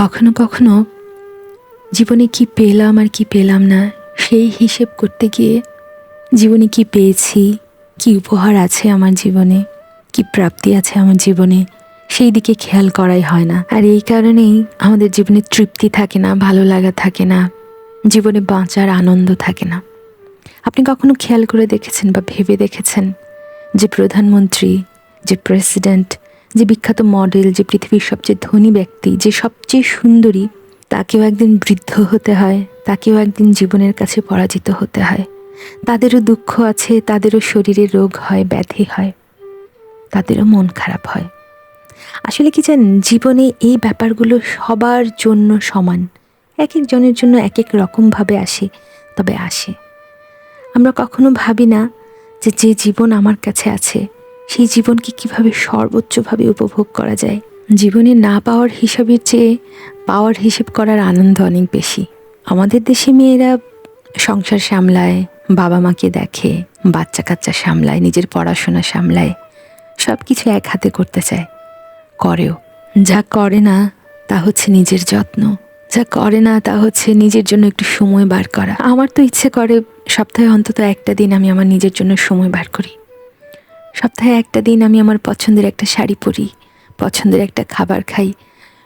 কখনো কখনো জীবনে কি পেলাম আর কি পেলাম না, সেই হিসেব করতে গিয়ে জীবনে কি পেয়েছি, কি উপহার আছে আমার জীবনে, কি প্রাপ্তি আছে আমার জীবনে, সেই দিকে খেয়াল করাই হয় না। আর এই কারণেই আমাদের জীবনে তৃপ্তি থাকে না, ভালো লাগা থাকে না, জীবনে বাঁচার আনন্দ থাকে না। আপনি কখনো খেয়াল করে দেখেছেন বা ভেবে দেখেছেন যে প্রধানমন্ত্রী, যে প্রেসিডেন্ট যে বিখ্যাত মডেল, যে পৃথিবীর সবচেয়ে ধনী ব্যক্তি, যে সবচেয়ে সুন্দরী, তাকেও একদিন বৃদ্ধ হতে হয়, তাকেও একদিন জীবনের কাছে পরাজিত হতে হয়। তাদেরও দুঃখ আছে, তাদেরও শরীরে রোগ হয়, ব্যাধি হয়, তাদেরও মন খারাপ হয়। আসলে কি জানেন, জীবনে এই ব্যাপারগুলো সবার জন্য সমান। এক একজনের জন্য এক এক রকমভাবে আসে, তবে আসে। আমরা কখনো ভাবি না যে যে জীবন আমার কাছে আছে সেই জীবনকে কীভাবে সর্বোচ্চভাবে উপভোগ করা যায়? জীবনে না পাওয়ার হিসাবের চেয়ে পাওয়ার হিসেব করার আনন্দ অনেক বেশি। আমাদের দেশে মেয়েরা সংসার সামলায় বাবা মাকে দেখে বাচ্চা কাচ্চা সামলায়, নিজের পড়াশোনা সামলায় সব কিছু এক হাতে করতে চায়। করেও। যা করে না, তা হচ্ছে নিজের যত্ন। যা করে না, তা হচ্ছে নিজের জন্য একটু সময় বার করা। আমার তো ইচ্ছে করে সপ্তাহে অন্তত একটা দিন আমি আমার নিজের জন্য সময় বার করি। সপ্তাহে একটা দিন আমি আমার পছন্দের একটা শাড়ি পরি, পছন্দের একটা খাবার খাই।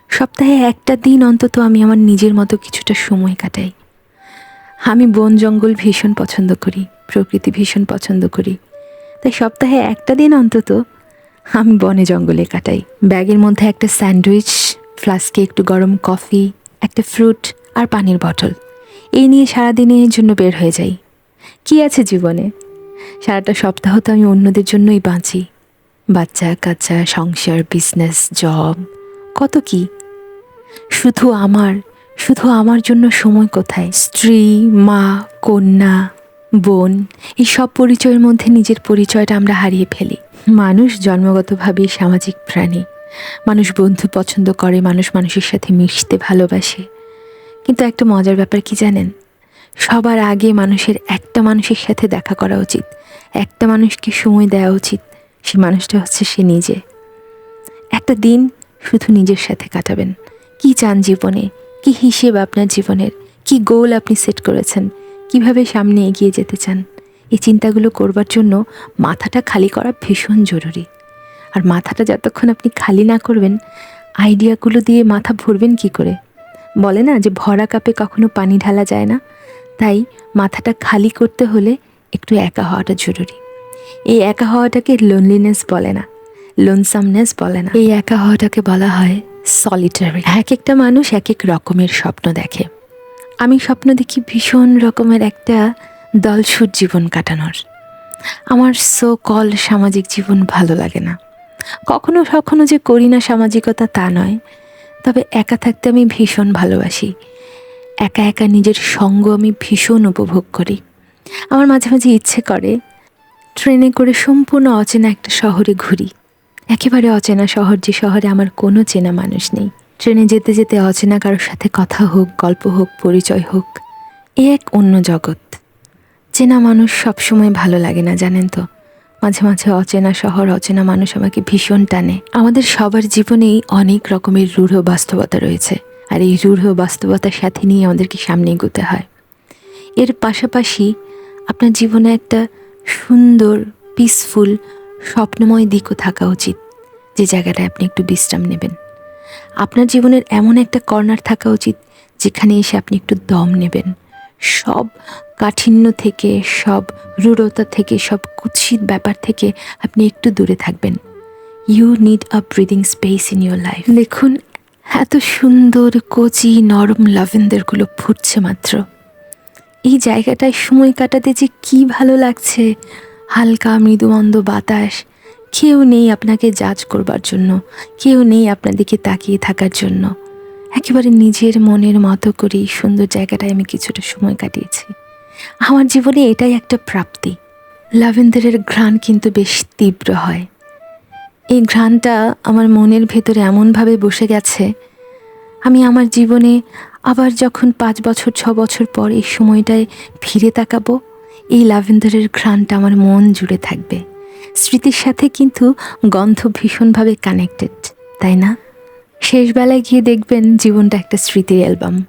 সপ্তাহে একটা দিন অন্তত আমি আমার নিজের মতো কিছুটা সময় কাটাই। আমি বন জঙ্গল ভীষণ পছন্দ করি, প্রকৃতি ভীষণ পছন্দ করি। তাই সপ্তাহে একটা দিন অন্তত আমি বনে জঙ্গলে কাটাই। ব্যাগের মধ্যে একটা স্যান্ডউইচ, ফ্লাস্কে একটু গরম কফি, একটা ফ্রুট আর পানির বটল। এই নিয়ে সারাদিনের জন্য বের হয়ে যাই। কি আছে জীবনে? সারাটা সপ্তাহ তো আমি অন্যদের জন্যই বাঁচি। বাচ্চা, কাচ্চা, সংসার বিজনেস জব কত কি? শুধু আমার শুধু আমার জন্য সময় কোথায়? স্ত্রী, মা, কন্যা, বোন, এই সব পরিচয়ের মধ্যে নিজের পরিচয়টা আমরা হারিয়ে ফেলি। মানুষ জন্মগতভাবেই সামাজিক প্রাণী। মানুষ বন্ধু পছন্দ করে, মানুষ মানুষের সাথে মিশতে ভালোবাসে। কিন্তু একটা মজার ব্যাপার কি জানেন? সবার আগে মানুষের একটা মানুষের সাথে দেখা করা উচিত। একটা মানুষকে সময় দেওয়া উচিত। সে মানুষটা হচ্ছে সে নিজে। একটা দিন শুধু নিজের সাথে কাটাবেন। কি চান জীবনে? কি হিসেব আপনার জীবনের? কি গোল আপনি সেট করেছেন? কীভাবে সামনে এগিয়ে যেতে চান? এই চিন্তাগুলো করবার জন্য মাথাটা খালি করা ভীষণ জরুরি। আর মাথাটা যতক্ষণ আপনি খালি না করবেন আইডিয়াগুলো দিয়ে মাথা ভরবেন কি করে? বলে না যে ভরা কাপে কখনো পানি ঢালা যায় না? তাই মাথাটা খালি করতে হলে একটু একা হওয়াটা জরুরি। এই একা হওয়াটাকে লোনলিনেস বলে না লোনসামনেস বলে না। এই একা হওয়াটাকে বলা হয় সলিটারি এক একটা মানুষ এক এক রকমের স্বপ্ন দেখে। আমি স্বপ্ন দেখি ভীষণ রকমের একটা দলসুর জীবন কাটানোর। আমার সো কল সামাজিক জীবন ভালো লাগে না। কখনো কখনো যে করি না সামাজিকতা তা নয়, তবে একা থাকতে আমি ভীষণ ভালোবাসি। একা একা নিজের সঙ্গ আমি ভীষণ উপভোগ করি। আমার মাঝে মাঝে ইচ্ছে করে ট্রেনে করে সম্পূর্ণ অচেনা একটা শহরে ঘুরি। একেবারে অচেনা শহর যে শহরে আমার কোনো চেনা মানুষ নেই। ট্রেনে যেতে যেতে অচেনা কারোর সাথে কথা হোক, গল্প হোক, পরিচয় হোক, এ এক অন্য জগৎ। চেনা মানুষ সবসময় ভালো লাগে না, জানেন তো? মাঝে মাঝে অচেনা শহর, অচেনা মানুষ আমাকে ভীষণ টানে। আমাদের সবার জীবনেই অনেক রকমের রূঢ় বাস্তবতা রয়েছে। আর এই রূঢ় বাস্তবতার সাথে নিয়ে আমাদেরকে সামনে এগোতে হয়। এর পাশাপাশি আপনার জীবনে একটা সুন্দর পিসফুল স্বপ্নময় দিকও থাকা উচিত। যে জায়গাটায় আপনি একটু বিশ্রাম নেবেন। আপনার জীবনের এমন একটা কর্নার থাকা উচিত, যেখানে এসে আপনি একটু দম নেবেন। সব কাঠিন্য থেকে, সব রূঢ়তা থেকে, সব কুৎসিত ব্যাপার থেকে আপনি একটু দূরে থাকবেন। You need a breathing space in your life দেখুন এত সুন্দর, কচি, নরম লাভেন্দারগুলো ফুটছে মাত্র। এই জায়গাটায় সময় কাটাতে যে কি ভালো লাগছে, হালকা মৃদুমন্দ বাতাস, কেউ নেই আপনাকে জাজ করবার জন্য, কেউ নেই আপনাদেরকে তাকিয়ে থাকার জন্য। একেবারে নিজের মনের মতো করে এই সুন্দর জায়গাটায় আমি কিছুটা সময় কাটিয়েছি। আমার জীবনে এটাই একটা প্রাপ্তি। লাভেন্দারের ঘ্রাণ কিন্তু বেশ তীব্র হয়। এই ঘ্রাণটা আমার মনের ভেতরে এমনভাবে বসে গেছে। আমি আমার জীবনে আবার যখন পাঁচ বছর, ছ বছর পর এই সময়টায় ফিরে তাকাবো, এই ল্যাভেন্ডারের ঘ্রাণটা আমার মন জুড়ে থাকবে। স্মৃতির সাথে কিন্তু গন্ধ ভীষণভাবে কানেক্টেড তাই না? শেষবেলায় গিয়ে দেখবেন জীবনটা একটা স্মৃতির অ্যালবাম।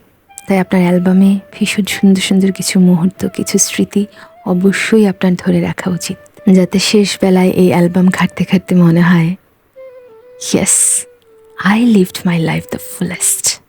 তাই আপনার অ্যালবামে ভীষণ সুন্দর সুন্দর কিছু মুহূর্ত, কিছু স্মৃতি অবশ্যই আপনার ধরে রাখা উচিত। যাতে শেষ বেলায় এই অ্যালবাম ঘাটতে ঘাটতে মনে হয়। Yes I lived my life the fullest